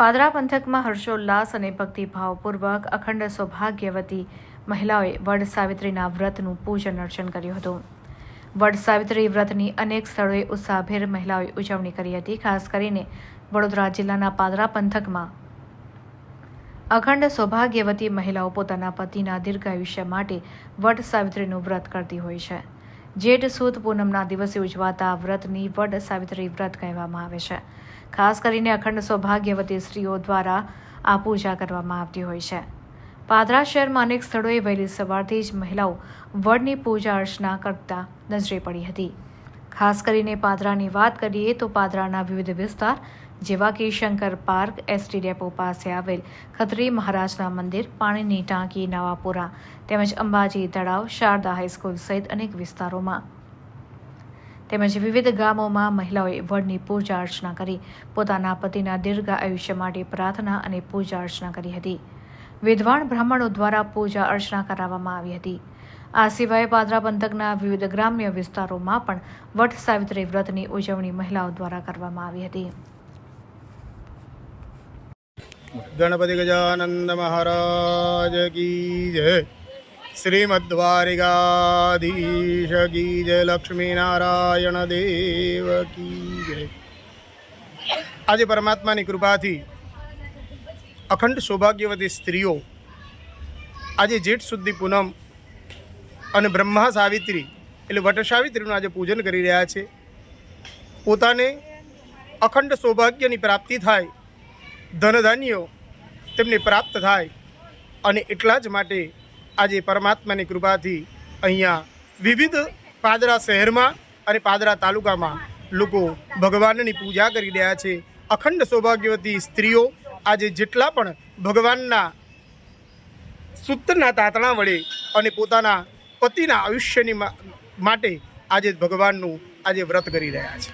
પાદરા પંથકમાં હર્ષોલ્લાસ અને ભક્તિભાવપૂર્વક અખંડ સૌભાગ્યવતી મહિલાઓએ વડ સાવિત્રીના વ્રતનું પૂજન અર્ચન કર્યું હતું. વડ સાવિત્રી વ્રતની અનેક સ્થળોએ ઉત્સાહભેર મહિલાઓએ ઉજવણી કરી હતી, ખાસ કરીને વડોદરા જિલ્લાના પાદરા પંથકમાં. અખંડ સૌભાગ્યવતી મહિલાઓ પોતાના પતિના દીર્ઘાયુષ્ય માટે વડ સાવિત્રીનું વ્રત કરતી હોય છે. જેઠ સુદ પૂનમના દિવસે ઉજવાતા વ્રતની વડ સાવિત્રી વ્રત કહેવામાં આવે છે. ખાસ કરીને અખંડ સૌભાગ્યવતી સ્ત્રીઓ દ્વારા આ પૂજા કરવામાં આવતી હોય છે. પાદરા શહેરમાં અનેક સ્થળોએ વહેલી સવારથી જ મહિલાઓ વડની પૂજા અર્ચના કરતા નજરે પડી હતી. ખાસ કરીને પાદરાની વાત કરીએ તો પાદરાના વિવિધ વિસ્તાર, જેવા કે શંકર પાર્ક, એસટી ડેપો પાસે આવેલ ખત્રી મહારાજના મંદિર, પાણીની ટાંકી, નવાપુરા તેમજ અંબાજી તળાવ, શારદા હાઈસ્કૂલ સહિત અનેક વિસ્તારોમાં. તેમજ વિવિધ ગામોમાં મહિલાઓએ વડની પૂજા અર્ચના કરી, પોતાના પતિના દીર્ઘ આયુષ્ય માટે પ્રાર્થના અને પૂજા અર્ચના કરી હતી. વિદ્વાન બ્રાહ્મણો દ્વારા પૂજા અર્ચના કરાવવામાં આવી હતી. આ સિવાય પાદરા પંથકના વિવિધ ગ્રામ્ય વિસ્તારોમાં પણ વટ સાવિત્રી વ્રતની ઉજવણી મહિલાઓ દ્વારા કરવામાં આવી હતી. ગણપતિ ગજાનંદ મહારાજ કી જય. શ્રીમદ્વારિકાધીશ કી જય લક્ષ્મીનારાયણ દેવ કી જય આજે પરમાત્માની કૃપાથી અખંડ સૌભાગ્યવતી સ્ત્રીઓ આજે જેઠ સુધી પૂનમ અને બ્રહ્મા સાવિત્રી એટલે વટ સાવિત્રીનું આજે પૂજન કરી રહ્યા છે. પોતાને અખંડ સૌભાગ્યની પ્રાપ્તિ થાય, ધનધાન્યો તેમને પ્રાપ્ત થાય અને એટલા જ માટે આજે પરમાત્માની કૃપાથી અહીંયા વિવિધ પાદરા શહેરમાં અને પાદરા તાલુકામાં લોકો ભગવાનની પૂજા કરી રહ્યા છે. અખંડ સૌભાગ્યવતી સ્ત્રીઓ આજે જેટલા પણ ભગવાનના સૂત્રના તાતણા વડે અને પોતાના પતિના આયુષ્યની માટે આજે ભગવાનનું આજે વ્રત કરી રહ્યા છે.